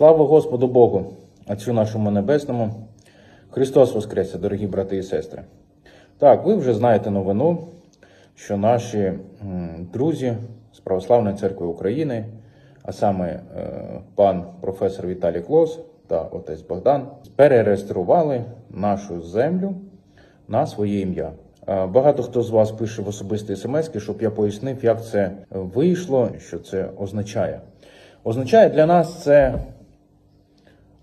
Слава Господу Богу, Отцю нашому Небесному. Христос Воскресе, дорогі брати і сестри. Так, ви вже знаєте новину, що наші друзі з Православної церкви України, а саме е, пан професор Віталій Клос та отець Богдан, перереєстрували нашу землю на своє ім'я. Е, Багато хто з вас пише в особисті смс, щоб я пояснив, як це вийшло, що це означає. Означає для нас це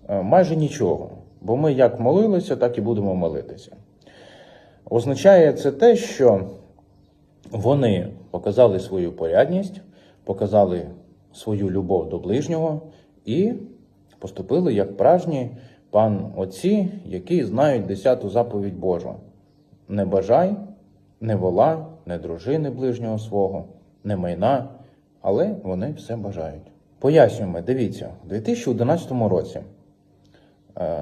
майже нічого, бо ми як молилися, так і будемо молитися. Означає це те, що вони показали свою порядність, показали свою любов до ближнього і поступили як пражні пан отці, які знають десяту заповідь Божу. Не бажай, не вола, не дружини ближнього свого, не майна, але вони все бажають. Пояснюємо, дивіться, у 2011 році е,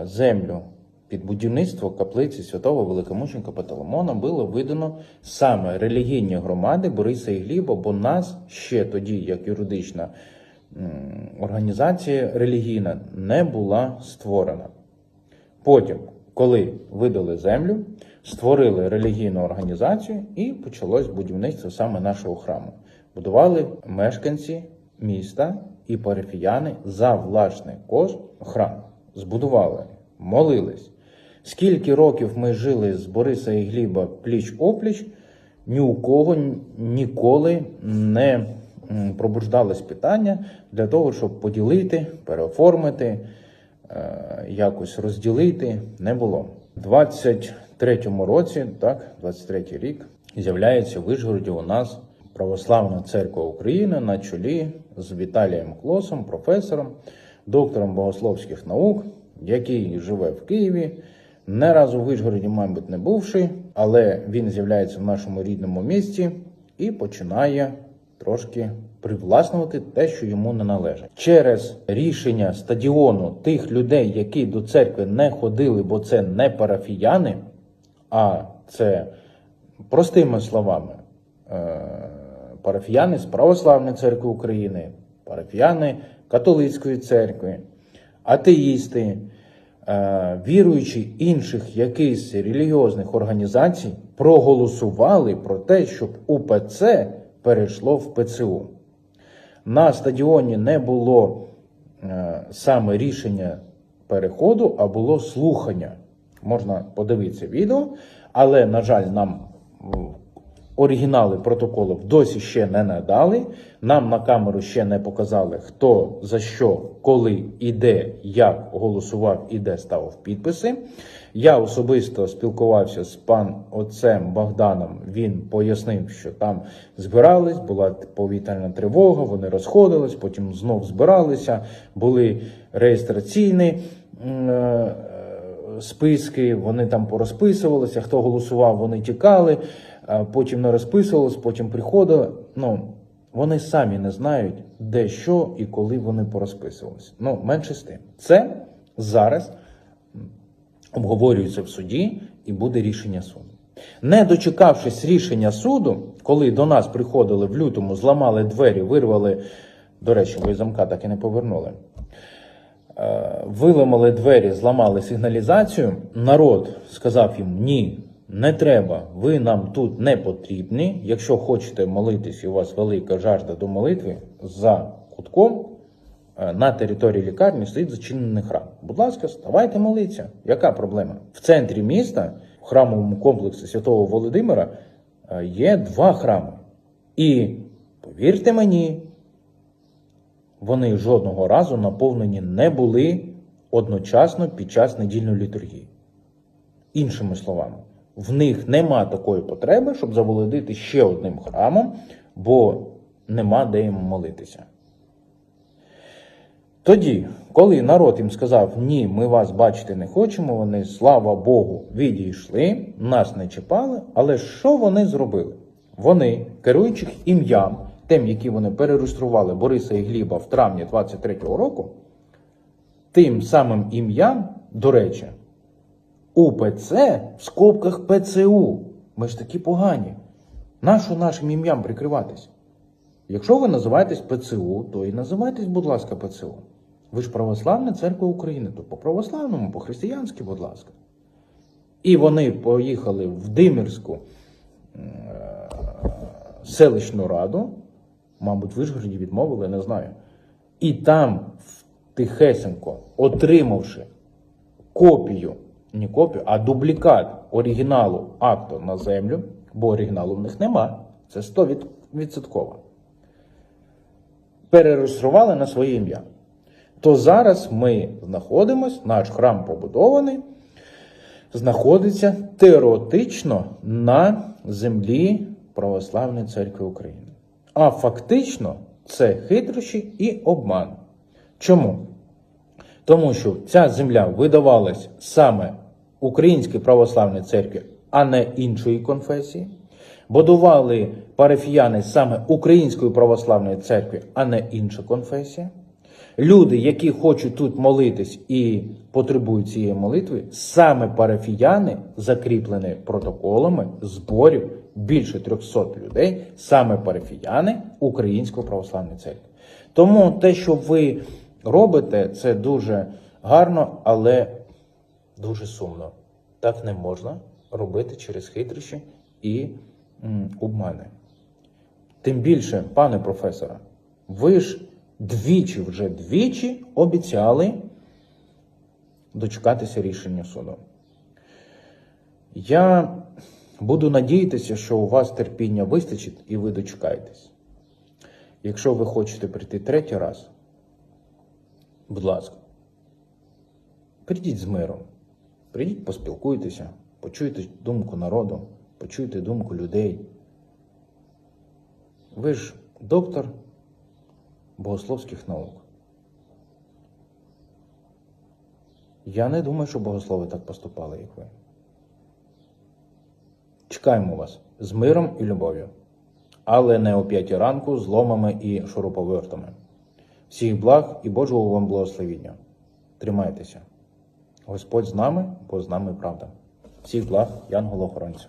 землю під будівництво каплиці святого великомученика Патоломона було видано саме релігійні громади Бориса і Гліба, бо нас ще тоді, як юридична організація релігійна, не була створена. Потім, коли видали землю, створили релігійну організацію і почалось будівництво саме нашого храму. Будували мешканці міста і парафіяни за власний кошт храм. Збудували, молились. Скільки років ми жили з Бориса і Гліба пліч опліч, ні у кого ніколи не пробуждалось питання для того, щоб поділити, переоформити, е, якось розділити, не було. У 23-му році, так, 23-й рік, з'являється в Вишгороді у нас Православна церква України на чолі з Віталієм Клосом, професором, доктором богословських наук, який живе в Києві. Не разу в Вишгороді, мабуть, не бувши, але він з'являється в нашому рідному місті і починає трошки привласнювати те, що йому не належить. Через рішення стадіону тих людей, які до церкви не ходили, бо це не парафіяни, а це простими словами е, парафіяни з Православної церкви України, парафіяни католицької церкви, атеїсти, е, віруючі інших якихось релігіозних організацій проголосували про те, щоб УПЦ перейшло в ПЦУ. На стадіоні не було е, саме рішення переходу, а було слухання. Можна подивитися відео, але, на жаль, нам оригінали протоколів досі ще не надали. Нам на камеру ще не показали, хто за що, коли і де, як голосував і де ставив підписи. Я особисто спілкувався з пан отцем Богданом. Він пояснив, що там збирались, була повітряна тривога, вони розходились, потім знов збиралися, були реєстраційні. Е, списки, вони там порозписувалися, хто голосував, вони тікали, потім не розписувалися, потім приходили. Ну, вони самі не знають, де що і коли вони порозписувалися. Ну, менше з тим. Це зараз обговорюється в суді і буде рішення суду. Не дочекавшись рішення суду, коли до нас приходили в лютому, зламали двері, вирвали, до речі, ви замка так і не повернули. Е, виламали двері, зламали сигналізацію. Народ сказав їм: ні, не треба, ви нам тут не потрібні. Якщо хочете молитись, і у вас велика жажда до молитви, за кутком е, на території лікарні стоїть зачинений храм. Будь ласка, ставайте молитися. Яка проблема? В центрі міста, в храмовому комплексі Святого Володимира, е, є два храми. І повірте мені, вони жодного разу наповнені не були одночасно під час недільної літургії. Іншими словами, в них нема такої потреби, щоб заволодити ще одним храмом, бо нема де їм молитися. Тоді, коли народ їм сказав, ні, ми вас бачити не хочемо, вони, слава Богу, відійшли, нас не чіпали, але що вони зробили? Вони, керуючи ім'ям, тим, які вони перереєстрували Бориса і Гліба в травні 23-го року, тим самим ім'ям, до речі, УПЦ в скобках ПЦУ. Ми ж такі погані. Нащо нашим ім'ям прикриватись? Якщо ви називаєтесь ПЦУ, то і називайтесь, будь ласка, ПЦУ. Ви ж православна церква України, то по православному, по християнськи, будь ласка. І вони поїхали в Димирську е, селищну раду, мабуть, в Вишгороді відмовили, не знаю. І там, тихесенько, отримавши копію, не копію, а дублікат оригіналу акту на землю, бо оригіналу в них нема, це 100%. Перереєстрували на своє ім'я. То зараз ми знаходимось, наш храм побудований, знаходиться теоретично на землі Православної церкви України. А фактично це хитрощі і обман. Чому? Тому що ця земля видавалась саме Українській православній церкві, а не іншої конфесії. Будували парафіяни саме Української православної церкви, а не інша конфесія. Люди, які хочуть тут молитись і потребують цієї молитви, саме парафіяни, закріплені протоколами зборів більше 300 людей, саме парафіяни Української православної церкви. Тому те, що ви робите, це дуже гарно, але дуже сумно. Так не можна робити через хитрощі і обмани. Тим більше, пане професоре, ви ж двічі вже двічі обіцяли дочекатися рішення суду. Я буду надіятися, що у вас терпіння вистачить і ви дочекаєтесь. Якщо ви хочете прийти третій раз, будь ласка, прийдіть з миром, прийдіть, поспілкуйтеся, почуйте думку народу, почуйте думку людей. Ви ж доктор богословських наук. Я не думаю, що богослови так поступали, як ви. Чекаємо вас з миром і любов'ю, але не о п'ятій ранку з ломами і шуруповертами. Всіх благ і Божого вам благословіння. Тримайтеся. Господь з нами, бо з нами правда. Всіх благ, Янголо-охоронцю.